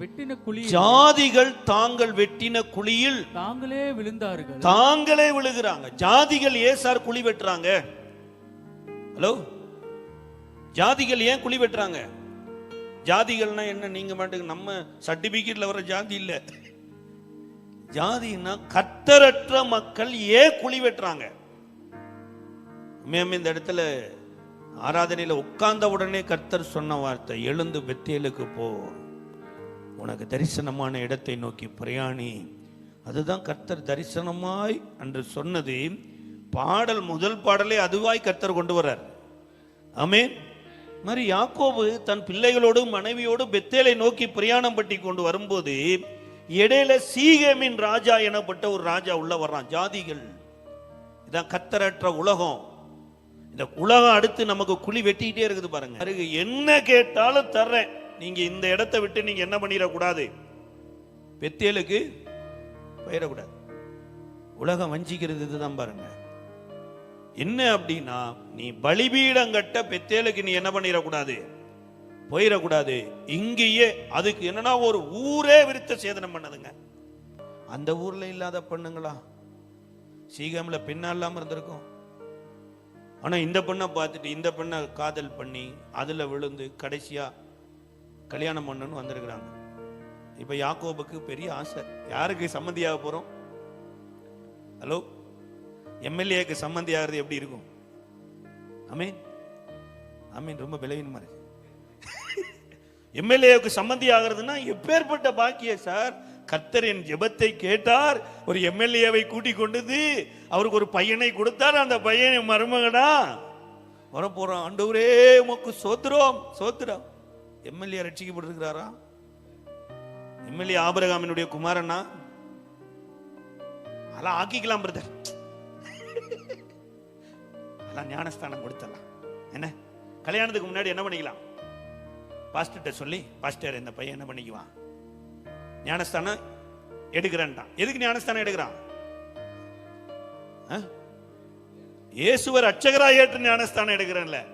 வெட்டின குழி ஜாதிகள் தாங்கள் வெட்டின குழியில் தாங்களே விழுந்தார்கள். தாங்களே விழுகிறாங்க. ஜாதிகள் ஏன் சார் குழி வெட்டுறாங்க? ஹலோ ஜாதிகள் ஏன் குழி வெட்டுறாங்க? ஜாதிகள்னா என்ன? நீங்க மாட்டுக்கு நம்ம சர்டிபிகேட்ல வர ஜாதி இல்ல. ஜாதின்னா கத்தரற்ற மக்கள் ஏன் குழி வெட்டுறாங்க? மேம் இந்த இடத்துல ஆராதனையில உட்கார்ந்த உடனே கர்த்தர் சொன்ன வார்த்தை எழுந்து பெத்தேலுக்கு போ. உனக்கு தரிசனமான இடத்தை நோக்கி பிரயாணி. அதுதான் கர்த்தர் தரிசனமாய் என்று சொன்னது. பாடல் முதல் பாடலே அதுவாய் கர்த்தர் கொண்டு வர்றார். ஆமே மாதிரி யாக்கோபு தன் பிள்ளைகளோடு மனைவியோடு பெத்தேலை நோக்கி பிரயாணம் பட்டி கொண்டு வரும்போது இடையில சீகமின் ராஜா எனப்பட்ட ஒரு ராஜா உள்ள வர்றான். ஜாதிகள். இதான் கத்தரற்ற உலகம். இந்த உலகம் அடுத்து நமக்கு குழி வெட்டிக்கிட்டே இருக்குது பாருங்க. பாருங்க, என்ன கேட்டாலும் தர்றேன். நீங்க இந்த இடத்தை விட்டு நீங்க என்ன பண்ணிடக்கூடாது? பெத்தேலுக்கு போயிடக்கூடாது. உலகம் வஞ்சிக்கிறது இதுதான் பாருங்க. என்ன அப்படின்னா நீ பலிபீடம் கட்ட பெத்தேலுக்கு நீ என்ன பண்ணிடக்கூடாது? போயிடக்கூடாது. இங்கேயே அதுக்கு என்னன்னா ஒரு ஊரே விருத்த சேதனம் பண்ணதுங்க. அந்த ஊர்ல இல்லாத பொண்ணுங்களா? சீகம்ல பெண்ணா இல்லாம இருந்திருக்கும். ஆனா இந்த பெண்ணை பார்த்துட்டு இந்த பெண்ணை காதல் பண்ணி அதுல விழுந்து கடைசியா கல்யாணம் பண்ணணும்னு வந்திருக்கிறாங்க. இப்போ யாக்கோபுக்கு பெரிய ஆசை. யாருக்கு சம்மந்தியாக போகிறோம் ஹலோ எம்எல்ஏக்கு சம்மந்தி ஆகிறது எப்படி இருக்கும்? அமீன் அமீன் ரொம்ப விளைவினமா இருக்கு. எம்எல்ஏவுக்கு சம்மந்தி ஆகிறதுனா எப்பேற்பட்ட பாக்கிய சார்? கர்த்தர் என் ஜெபத்தை கேட்டார். ஒரு எம்எல்ஏவை கூட்டிக் கொண்டது. அவருக்கு ஒரு பையனை கொடுத்தார். அந்த பையனை மருமகனா? வரப்போறோம் ஆண்டவரே உமக்கு சோத்திரம் சோத்திரம். எம்எல்ஏ ரட்சிக்கப்பட்டிருக்கிறாரா? எம்எல்ஏ ஆபரகாமினுடைய குமாரனா? அதெல்லாம் ஆக்கிக்கலாம் பிரதர் அதெல்லாம் ஞானஸ்தானம் கொடுத்தலாம் என்ன? கல்யாணத்துக்கு முன்னாடி என்ன பண்ணிக்கலாம்? பாஸ்டர்கிட்ட சொல்லி பாஸ்டர் இந்த பையன் என்ன பண்ணிக்குவான்? ஞானஸ்தானம் எடுக்கிறேன்ட்டான். எதுக்கு ஞானஸ்தானம் எடுக்கிறான்? ஆ? இயேசுவர் அச்சகராக ஏற்று ஞானஸ்தானம் எடுக்கிறேன்ல.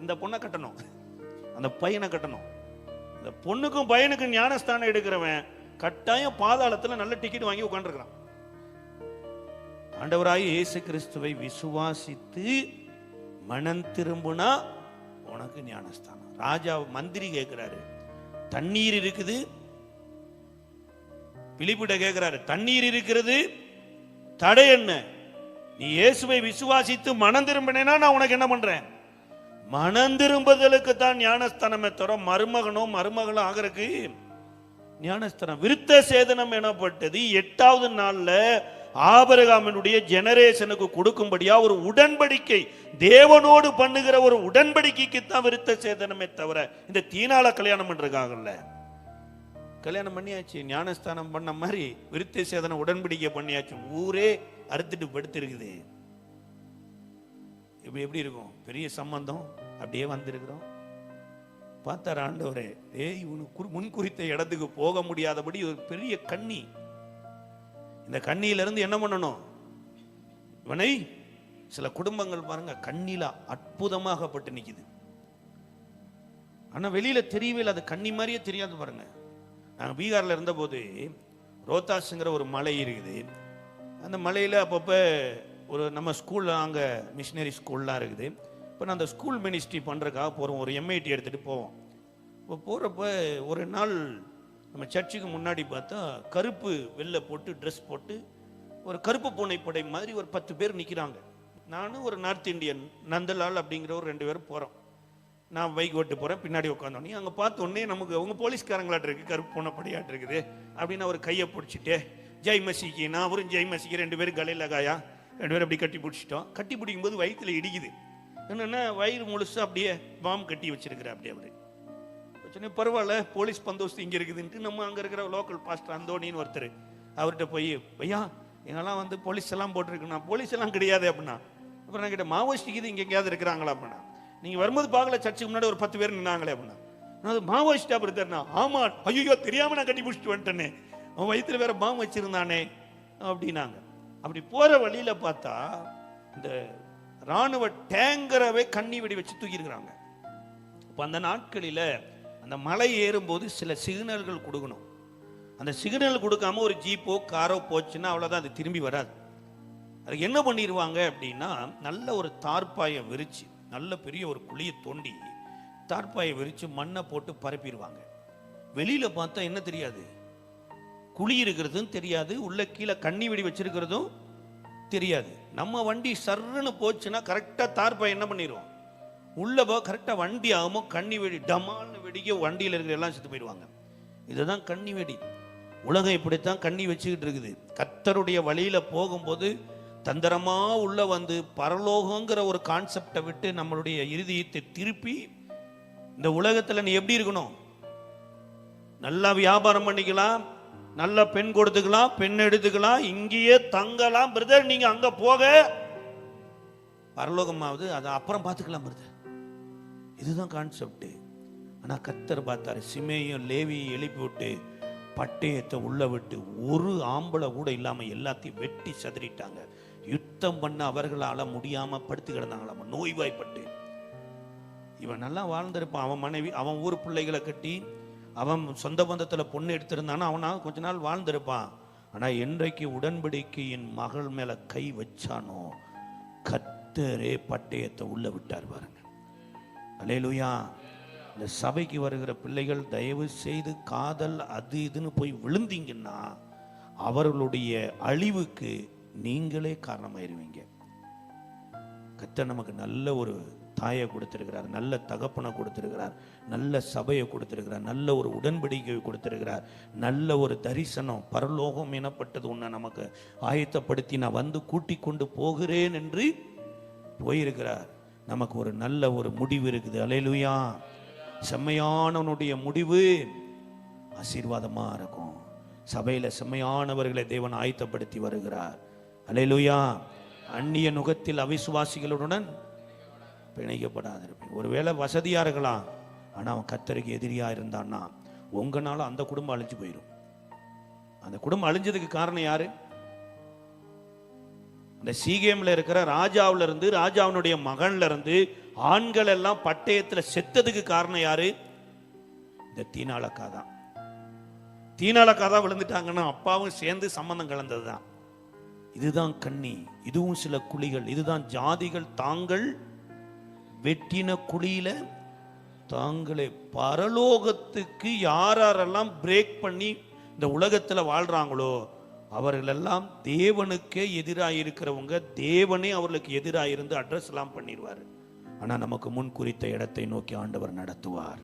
இந்த பொண்ணை கட்டணும். அந்த பையனை கட்டணும். இந்த பொண்ணுக்கும் பையனுக்கும் ஞானஸ்தானம் எடுக்கிறவன் கட்டாயம் பாதாளத்தில் நல்ல டிக்கெட் வாங்கி உட்காந்துருக்கிறான் ஆண்டவராய் இயேசு கிறிஸ்துவை விசுவாசித்து மனம் திரும்புனா உனக்கு ஞானஸ்தானம். ராஜா மந்திரி கேட்கிறாரு தண்ணீர் இருக்குது. பிலிப்பிட்ட கேட்கிறாரு தண்ணீர் இருக்கிறது. தடை என்ன? நீ இயேசுவை விசுவாசித்து மனம் திரும்பினேனா நான் உனக்கு என்ன பண்றேன்? மனம் திரும்புதலுக்கு தான் ஞானஸ்தானமே தவிர மருமகனோ மருமகளும் ஆகிறதுக்கு ஞானஸ்தானம். விருத்த சேதனம் எனப்பட்டது எட்டாவது நாளில் ஆபரகாமனுடைய ஜெனரேஷனுக்கு கொடுக்கும்படியா ஒரு உடன்படிக்கை தேவனோடு பண்ணுகிற ஒரு உடன்படிக்கைக்கு தான் விருத்த சேதனமே தவிர இந்த தீனால கல்யாணம் பண்றதுக்காகல்ல. கல்யாணம் பண்ணியாச்சு ஞானஸ்தானம் பண்ண மாதிரி விருத்த சேதனம் உடன்படிக்கை பண்ணியாச்சு ஊரே அறுத்துட்டு படுத்திருக்குது. இப்படி எப்படி இருக்கும்? பெரிய சம்பந்தம் அப்படியே வந்திருக்கிறோம். பார்த்தார் ஆண்டவரே ஏய் இவனுக்கு முன்குறித்த முன் குறித்த இடத்துக்கு போக முடியாதபடி ஒரு பெரிய கண்ணி. இந்த கண்ணியிலிருந்து என்ன பண்ணணும்? இவனை சில குடும்பங்கள் பாருங்க கண்ணில அற்புதமாகப்பட்டு நிக்குது. ஆனா வெளியில தெரியவே இல்லை அது கண்ணி மாதிரியே தெரியாது பாருங்க. நாங்கள் பீகார்ல இருந்தபோது ரோத்தாஸுங்கிற ஒரு மலை இருக்குது. அந்த மலையில அப்பப்போ ஒரு நம்ம ஸ்கூலில் அங்கே மிஷினரி ஸ்கூல்லாம் இருக்குது. இப்போ நான் அந்த ஸ்கூல் மினிஸ்ட்ரி பண்ணுறதுக்காக போகிறோம் ஒரு எம்ஐடி எடுத்துகிட்டு போவோம். இப்போ போகிறப்ப ஒரு நாள் நம்ம சர்ச்சுக்கு முன்னாடி பார்த்தா கருப்பு வெள்ளை போட்டு ட்ரெஸ் போட்டு ஒரு கருப்பு பூனை படை மாதிரி ஒரு பத்து பேர் நிற்கிறாங்க நானும் ஒரு நார்த் இந்தியன் நந்தலால் அப்படிங்கிற ஒரு ரெண்டு பேரும் போகிறோம் நான் பைக் ஓட்டு போகிறேன் பின்னாடி உட்காந்தோடனே அங்கே பார்த்தோன்னே நமக்கு அவங்க போலீஸ்காரங்களாட்டு இருக்குது கருப்பு பூனை படையாட்டு இருக்குது அப்படின்னு அவர் கையை பிடிச்சிட்டு ஜெய் மசிக்கு நான் அவரும் ஜெய் மசிக்கு ரெண்டு பேரும் கலையில் காயா? ரெண்டு பேரும் அப்படி கட்டி பிடிச்சிட்டோம். கட்டி பிடிக்கும்போது வயிற்றுல இடிக்குது. என்னென்னா வயிறு முழுசாக அப்படியே பாம் கட்டி வச்சிருக்கிற அப்படியே அவர். சொன்னேன் பரவாயில்ல போலீஸ் பந்தோஸ்து இங்கே இருக்குதுன்ட்டு நம்ம அங்கே இருக்கிற லோக்கல் பாஸ்டர் அந்தோனின்னு ஒருத்தர். அவர்கிட்ட போய் ஐயா எங்கெல்லாம் வந்து போலீஸ் எல்லாம் போட்டிருக்குண்ணா. போலீஸ் எல்லாம் கிடையாது அப்படின்னா. அப்புறம் நான் கிட்ட இது இங்கே எங்கேயாவது இருக்கிறாங்களா? அப்படின்னா. நீங்கள் வரும்போது பார்க்கல சர்ச்சுக்கு முன்னாடி ஒரு பத்து பேர் நின்னாங்களே அப்படின்னா. நான் அது மாவோயிஸ்டா பிரதர்னா ஆமா ஐயோ தெரியாமல் நான் கட்டி பிடிச்சிட்டு வந்துட்டேனே. அவன் வயிற்றுல வேற பாம் வச்சிருந்தானே. அப்படின்னாங்க. அப்படி போற வழியில பார்த்தா இந்த ராணுவ டேங்கரவே கண்ணி வெடி வச்சு தூக்கியிருக்கிறாங்க. இப்போ அந்த நாட்களில் அந்த மலை ஏறும்போது சில சிக்னல்கள் கொடுக்கணும். அந்த சிக்னல் கொடுக்காம ஒரு ஜீப்போ காரோ போச்சுன்னா அவ்வளோதான் அது திரும்பி வராது. அது என்ன பண்ணிடுவாங்க அப்படின்னா நல்ல ஒரு தார்ப்பாயை விரிச்சு நல்ல பெரிய ஒரு குழியை தோண்டி தார்ப்பாயை விரித்து மண்ணை போட்டு பரப்பிடுவாங்க வெளியில் பார்த்தா என்ன தெரியாது? குழி இருக்கிறதும் தெரியாது உள்ள கீழே கண்ணி வெடி வச்சிருக்கிறதும் தெரியாது. நம்ம வண்டி சர்ன்னு போச்சுன்னா கரெக்டாக தார்ப்பாய் என்ன பண்ணிடுவோம் உள்ள போக கரெக்டாக வண்டி ஆகுமோ கண்ணி வெடி டமால்னு வெடிக்க வண்டியில் இருக்கிற எல்லாம் செத்து போயிடுவாங்க. இதுதான் கண்ணி வெடி. உலகம் இப்படித்தான் கண்ணி வச்சுக்கிட்டு இருக்குது. கத்தருடைய வழியில் போகும்போது தந்திரமாக உள்ள வந்து பரலோகங்கிற ஒரு கான்செப்டை விட்டு நம்மளுடைய இறுதியத்தை திருப்பி இந்த உலகத்தில் நீ எப்படி இருக்கணும்? நல்லா வியாபாரம் பண்ணிக்கலாம் நல்ல பெண் கொடுத்துக்கலாம் பெண் எடுத்துக்கலாம் இங்கேயே தங்கலாம் பிரதர் நீங்க அங்க போக. பரலோகமாவது அதை அப்புறம் பார்த்துக்கலாம் பிரதர் இதுதான் கான்செப்ட் ஆனா கத்தர் பார்த்தாரு சிமையும் லேவியும் எழுப்பி விட்டு பட்டயத்தை உள்ள விட்டு ஒரு ஆம்பளை கூட இல்லாம எல்லாத்தையும் வெட்டி சதறிட்டாங்க. யுத்தம் பண்ண அவர்களால முடியாம படுத்து கிடந்தாங்களாம் நோய்வாய்ப்பட்டு. இவன் நல்லா வாழ்ந்திருப்பான். அவன் மனைவி அவன் ஊர் பிள்ளைகளை கட்டி அவன் சொந்த பந்தத்தில் பொண்ணு எடுத்திருந்தானா அவனாக கொஞ்ச நாள் வாழ்ந்திருப்பான். ஆனால் என்றைக்கு உடன்படிக்கையின் மகள் மேலே கை வச்சானோ கத்தரே பட்டயத்தை உள்ளே விட்டார் பாருங்க. அலையலுயா இந்த சபைக்கு வருகிற பிள்ளைகள் தயவு செய்து காதல் அது இதுன்னு போய் விழுந்தீங்கன்னா அவர்களுடைய அழிவுக்கு நீங்களே காரணமாயிருவீங்க. கத்த நமக்கு நல்ல ஒரு தாயை கொடுத்திருக்கிறார் நல்ல தகப்பனை கொடுத்திருக்கிறார் நல்ல சபையை கொடுத்திருக்கிறார் நல்ல ஒரு உடன்படிக்கை கொடுத்திருக்கிறார் நல்ல ஒரு தரிசனம் பரலோகம் எனப்பட்டது உன்னை நமக்கு ஆயத்தப்படுத்தி நான் வந்து கூட்டி கொண்டு போகிறேன் என்று போயிருக்கிறார். நமக்கு ஒரு நல்ல ஒரு முடிவு இருக்குது. அலையிலுயா. செம்மையானவனுடைய முடிவு ஆசீர்வாதமாக இருக்கும். சபையில் செம்மையானவர்களை தேவன் ஆயத்தப்படுத்தி வருகிறார். அலையிலுயா. அந்நிய நுகத்தில் அவிசுவாசிகளுடன் பிணைக்கப்படாதிருப்பேன். ஒருவேளை வசதியாக இருக்கலாம். ஆனால் அவன் கத்தருக்கு எதிரியாக இருந்தான்னா உங்களால் அந்த குடும்பம் அழிஞ்சு போயிடும் அந்த குடும்பம் அழிஞ்சதுக்கு காரணம் யாரு? அந்த சீகேமில் இருக்கிற ராஜாவில் இருந்து ராஜாவினுடைய மகன்ல இருந்து ஆண்கள் எல்லாம் பட்டயத்தில் செத்ததுக்கு காரணம் யாரு? இந்த தீனாளக்கா தான் தீனாளக்கா தான் விழுந்துட்டாங்கன்னா அப்பாவும் சேர்ந்து சம்பந்தம் கலந்தது தான் இதுதான் கண்ணி இதுவும் சில குழிகள் இதுதான் ஜாதிகள் தாங்கள் வெட்டின குழியில தாங்களே பரலோகத்துக்கு யாரெல்லாம் பிரேக் பண்ணி இந்த உலகத்துல வாழ்றாங்களோ அவர்களெல்லாம் தேவனுக்கே எதிராக இருக்கிறவங்க தேவனே அவர்களுக்கு எதிராக இருந்து அட்ரஸ் எல்லாம் பண்ணிடுவார். ஆனால் நமக்கு முன் குறித்த இடத்தை நோக்கி ஆண்டவர் நடத்துவார்.